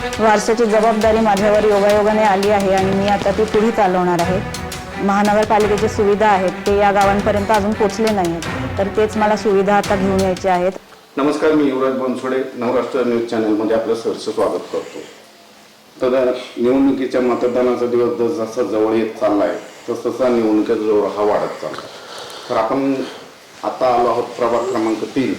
वारशाची जबाबदारी माझ्यावर योगायोगाने आली आहे आणि मी आता ती पुढे चालवणार आहे. महानगरपालिकेची सुविधा आहेत ते या गावांपर्यंत अजून पोचले नाही आहेत तर तेच मला सुविधा आता घेऊन यायचे आहेत. नमस्कार मी युवराज बनसोडे नवराष्ट्र न्यूज चॅनलमध्ये आपलं सहर्ष स्वागत करतो. तर निवडणुकीच्या मतदानाचा दिवस जस जसा जवळ येत चालला तस तसा निवडणुकीचा जोर हा वाढत चालला तर आपण आता आलो आहोत प्रभाग क्रमांक तीन.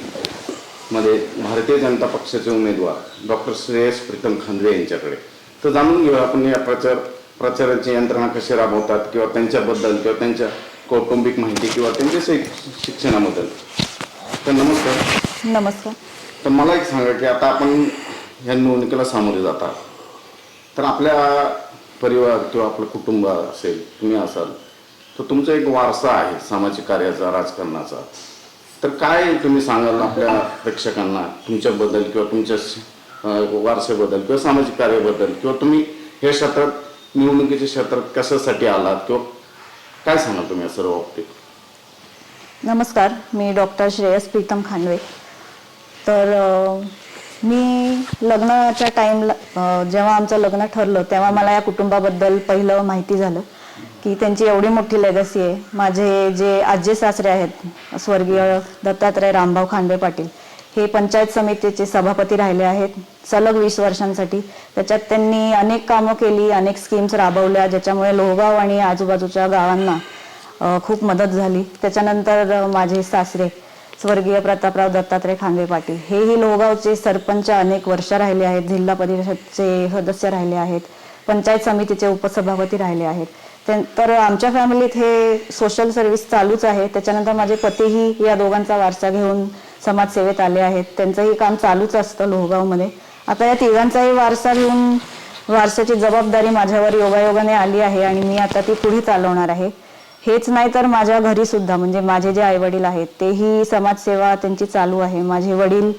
मध्ये भारतीय जनता पक्षाचे उमेदवार डॉक्टर श्रेयस प्रीतम खांदवे यांच्याकडे. तर जाणून घेऊया आपण या प्रचार प्रचाराची यंत्रणा कशी राबवतात किंवा त्यांच्याबद्दल किंवा त्यांच्या कौटुंबिक माहिती किंवा त्यांच्या शैक- शिक्षणाबद्दल. तर नमस्कार. नमस्कार. तर मला एक सांगा की आता आपण ह्या निवडणुकीला सामोरे जाता तर आपल्या परिवार किंवा आपलं कुटुंब असेल तुम्ही असाल तर तुमचा एक वारसा आहे सामाजिक कार्याचा राजकारणाचा. तर काय तुम्ही सांगाल आपल्या प्रेक्षकांना? तुमच्याबद्दल किंवा तुमच्या वारसेबद्दल किंवा सामाजिक कार्याबद्दल? किंवा तुम्ही हे क्षेत्रात निवडणुकीच्या क्षेत्रात कशासाठी आलात? किंवा काय सांगाल तुम्ही या सर्व बाबतीत? नमस्कार मी डॉक्टर श्रेयस प्रीतम खानवे तर मी लग्नाच्या टाईमला जेव्हा आमचं लग्न ठरलं तेव्हा मला या कुटुंबाबद्दल पहिलं माहिती झालं. की त्यांची एवढी मोठी लेगसी आहे. माझे जे आजी सासरे आहेत स्वर्गीय दत्तात्रय रामभाऊ खांडे पाटील हे पंचायत समितीचे सभापती राहिले आहेत. सलग वीस वर्षांसाठी. त्याच्यात त्यांनी अनेक कामं केली अनेक स्कीम्स राबवल्या ज्याच्यामुळे लोहगाव आणि आजूबाजूच्या गावांना खूप मदत झाली. त्याच्यानंतर माझे सासरे स्वर्गीय प्रतापराव दत्तात्रय खांदवे पाटील हेही लोहगावचे सरपंच अनेक वर्ष राहिले आहेत. जिल्हा परिषदचे सदस्य राहिले आहेत. पंचायत समितीचे उपसभापती राहिले आहेत. तर आमच्या फॅमिलीत हे सोशल सर्व्हिस चालूच आहे. त्याच्यानंतर माझे पतीही या दोघांचा वारसा घेऊन समाजसेवेत आले आहेत. त्यांचंही काम चालूच असतं लोहगावमध्ये. आता या तिघांचाही वारसा घेऊन वारशाची जबाबदारी माझ्यावर योगायोगाने आली आहे आणि मी आता ती पुढे चालवणार आहे. हेच नाही तर माझ्या घरी सुद्धा म्हणजे माझे जे आई वडील आहेत तेही समाजसेवा त्यांची चालू आहे. माझे वडील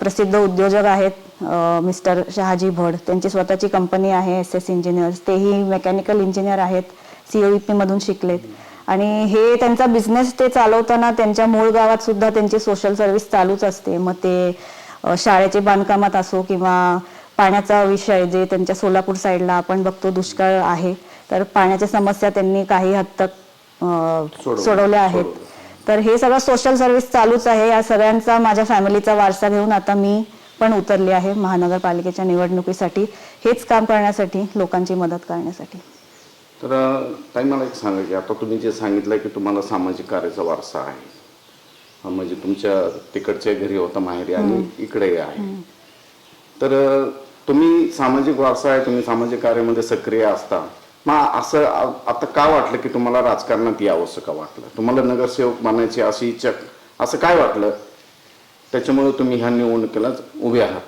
प्रसिद्ध उद्योजक आहेत. मिस्टर शहाजी भड त्यांची स्वतःची कंपनी आहे एस एस इंजिनियर्स तेही मेकॅनिकल इंजिनियर आहेत सीओईपी मधून शिकलेत. आणि हे त्यांचा बिझनेस ते चालवताना त्यांच्या मूळ गावात सुद्धा त्यांची सोशल सर्व्हिस चालूच असते. मग ते शाळेचे बांधकामात असो किंवा पाण्याचा विषय जे त्यांच्या सोलापूर साईडला आपण बघतो दुष्काळ आहे तर पाण्याच्या समस्या त्यांनी काही हद तक सोडवल्या. आहेत. तर हे सगळं सोशल सर्व्हिस चालूच आहे. या सगळ्यांचा माझ्या फॅमिलीचा वारसा घेऊन आता मी पण उतरली आहे महानगरपालिकेच्या निवडणुकीसाठी हेच काम करण्यासाठी लोकांची मदत करण्यासाठी. तर ताई मला एक सांगा की आता तुम्ही जे सांगितलं की तुम्हाला सामाजिक कार्याचा वारसा आहे. म्हणजे तुमच्या तिकडच्या घरी होता माहेरी आणि इकडे आहे. तर तुम्ही सामाजिक वारसा आहे तुम्ही सामाजिक कार्यामध्ये सक्रिय असता. मग असं आता का वाटलं की तुम्हाला राजकारणात यावंसं का वाटलं? तुम्हाला नगरसेवक बनायची अशी इच्छा असं काय वाटलं? त्याच्यामुळे तुम्ही ह्या निवडणुकीला उभे आहात.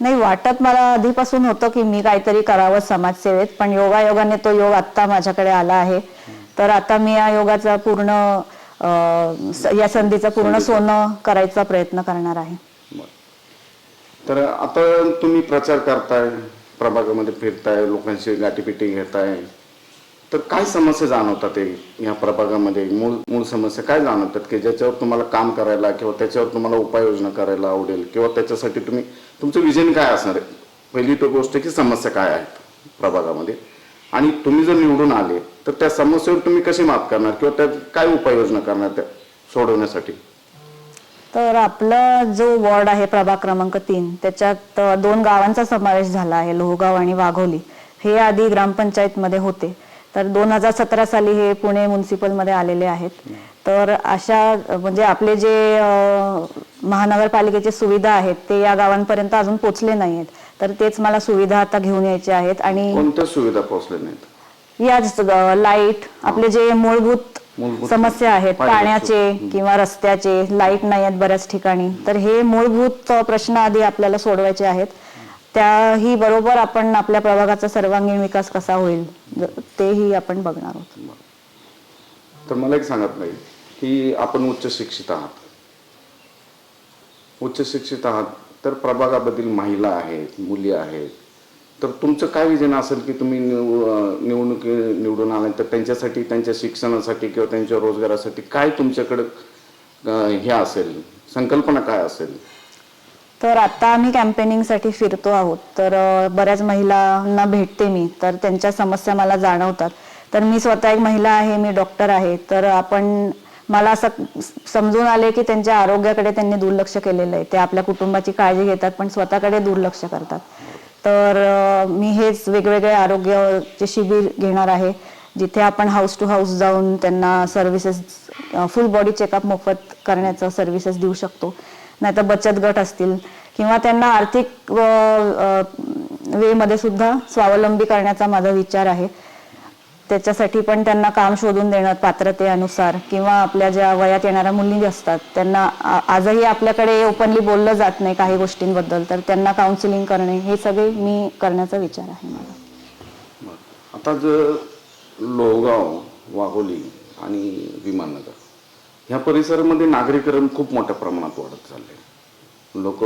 नाही वाटत मला आधीपासून होतं की मी काहीतरी करावं समाजसेवेत पण योगायोगाने तो योग आत्ता माझ्याकडे आला आहे. तर आता मी या योगाचा पूर्ण अं, स- या संधीचं पूर्ण सोनं करायचा प्रयत्न करणार आहे. तर आता तुम्ही प्रचार करताय प्रभागामध्ये फिरताय लोकांशी गाठीपिटी घेताय. तर काय समस्या जाणवतात ते ह्या प्रभागामध्ये? मूळ मूळ समस्या काय जाणवतात? की ज्याच्यावर तुम्हाला काम करायला किंवा त्याच्यावर तुम्हाला उपाययोजना करायला आवडेल किंवा त्याच्यासाठी तुम्ही तुमचं विजन काय असणार आहे? पहिली तो गोष्ट की समस्या काय आहेत प्रभागामध्ये. आणि तुम्ही जर निवडून आले तर त्या समस्येवर तुम्ही कशी मात करणार किंवा त्यात काय उपाययोजना करणार त्या सोडवण्यासाठी? तर आपला जो वॉर्ड आहे प्रभाग क्रमांक तीन त्याच्यात दोन गावांचा समावेश झाला आहे लोहगाव आणि वाघोली. हे आधी ग्रामपंचायतमध्ये होते. तर दोन हजार सतरा साली हे पुणे म्युन्सिपलमध्ये आलेले आहेत. तर अशा म्हणजे आपले जे महानगरपालिकेचे सुविधा आहेत ते या गावांपर्यंत अजून पोचले नाही आहेत तर तेच मला सुविधा आता घेऊन यायचे आहेत आणि कोणत्या सुविधा पोहोचल्या नाहीत? याच लाइट आपले जे मूलभूत मूलभूत समस्या आहेत पाण्याचे. पाण्याचे किंवा रस्त्याचे लाइट नाही आहेत बऱ्याच ठिकाणी. तर हे मूलभूत प्रश्न आधी आपल्याला सोडवायचे आहेत. त्याही बरोबर आपण आपल्या प्रभागाचा सर्वांगीण विकास कसा होईल तेही आपण बघणार आहोत. तर मला एक सांगत नाही की आपण उच्च शिक्षित आहात. उच्च शिक्षित आहात तर प्रभागाबद्दल महिला आहेत मुली आहेत. तर तुमचं काय विजन असेल की तुम्ही निवडणूक निवडणुकी निवडून आले तर त्यांच्यासाठी त्यांच्या शिक्षणासाठी किंवा त्यांच्या रोजगारासाठी काय तुमच्याकडं हे असेल संकल्पना काय असेल? तर आता आम्ही कॅम्पेनिंगसाठी फिरतो आहोत. तर बऱ्याच महिलांना भेटते मी. तर त्यांच्या समस्या मला जाणवतात. तर मी स्वतः एक महिला आहे मी डॉक्टर आहे. तर आपण मला असं समजून आले की त्यांच्या आरोग्याकडे त्यांनी दुर्लक्ष केलेलं आहे. ते आपल्या कुटुंबाची काळजी घेतात पण स्वतःकडे दुर्लक्ष करतात. तर मी हेच वेगवेगळे आरोग्याचे शिबिर घेणार आहे. जिथे आपण हाऊस टू हाऊस जाऊन त्यांना सर्व्हिसेस फुल बॉडी चेकअप मोफत करण्याचं सर्व्हिसेस देऊ शकतो. नाहीतर बचत गट असतील किंवा त्यांना आर्थिक वेमध्ये सुद्धा स्वावलंबी करण्याचा माझा विचार आहे. त्याच्यासाठी पण त्यांना काम शोधून देणं पात्रतेनुसार किंवा आपल्या ज्या वयात येणाऱ्या मुली असतात त्यांना आजही आपल्याकडे ओपनली बोललं जात नाही काही गोष्टींबद्दल तर त्यांना काउन्सिलिंग करणे हे सगळे मी करण्याचा विचार आहे मला आता जर लोहगाव वाघोली आणि विमाननगर ह्या परिसरामध्ये नागरीकरण खूप मोठ्या प्रमाणात वाढत चालले लोक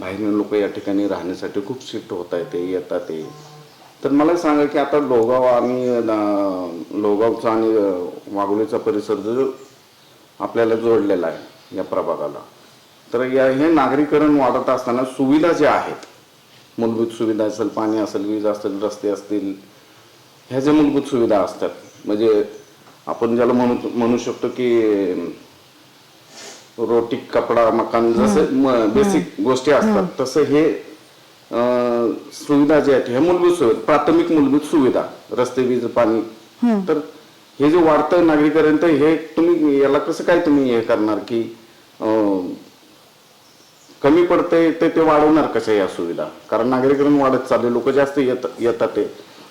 बाहेरून लोक या ठिकाणी राहण्यासाठी खूप शिफ्ट होत आहेत ते येतात ते. तर मला सांगा की आता लोगाव आणि लोगावचा आणि अं, वाघोलीचा परिसर जो आपल्याला जोडलेला आहे या प्रभागाला तर या हे नागरीकरण वाढत असताना सुविधा ज्या आहेत मूलभूत सुविधा असेल पाणी असेल वीज असेल रस्ते असतील ह्या ज्या मूलभूत सुविधा असतात म्हणजे आपण ज्याला म्हणू म्हणू शकतो की रोटी कपडा मकान जसं बेसिक गोष्टी असतात तसं हे सुविधा ज्या आहेत ह्या मूलभूत सुविधा प्राथमिक मूलभूत सुविधा रस्ते वीज पाणी. तर हे जे वाढतं नागरीकरण तर हे तुम्ही याला कसं काय तुम्ही हे करणार की कमी पडते ते ते वाढवणार कशा या सुविधा? कारण नागरीकरण वाढत चालले लोक जास्त येत येतात ते.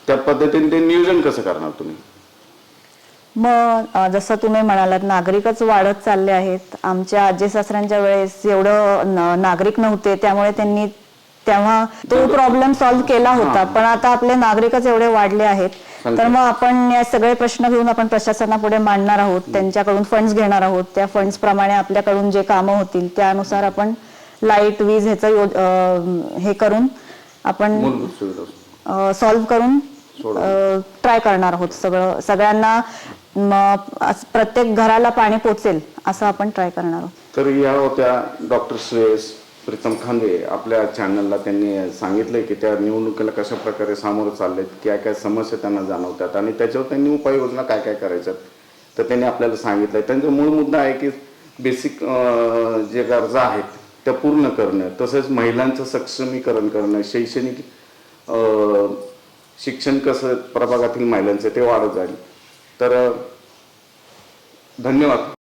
त्या पद्धतीने ते नियोजन कसं करणार तुम्ही? मग जसं तुम्ही म्हणालात नागरिकच वाढत चालले आहेत. आमच्या आजी सासऱ्यांच्या वेळेस एवढं नागरिक नव्हते. त्यामुळे त्यांनी तेव्हा तो प्रॉब्लेम सॉल्व्ह केला होता. पण आता आपले नागरिकच एवढे वाढले आहेत. तर मग आपण या सगळे प्रश्न घेऊन आपण प्रशासनापुढे मांडणार आहोत. त्यांच्याकडून फंड्स घेणार आहोत. त्या फंड्स प्रमाणे आपल्याकडून जे कामं होतील त्यानुसार आपण लाइट वीज ह्याचं हे करून आपण सॉल्व्ह करून ट्राय करणार आहोत सगळं. सगळ्यांना प्रत्येक घराला पाणी पोचेल असं आपण ट्राय करणार आहोत. तर या होत्या डॉक्टर श्रेयस प्रीतम खांदे. आपल्या चॅनलला त्यांनी सांगितलंय की त्या निवडणुकीला कशा प्रकारे सामोरं चाललेत काय काय समस्या त्यांना जाणवतात आणि त्याच्यावर त्यांनी उपाययोजना काय काय करायच्यात तर त्यांनी आपल्याला सांगितलंय. त्यांचा मूळ मुद्दा आहे की बेसिक जे गरजा आहेत त्या पूर्ण करणं तसंच महिलांचं सक्षमीकरण करणं शैक्षणिक शिक्षण कसं प्रभागातील महिलांचं ते वाढत जाईल. तर धन्यवाद.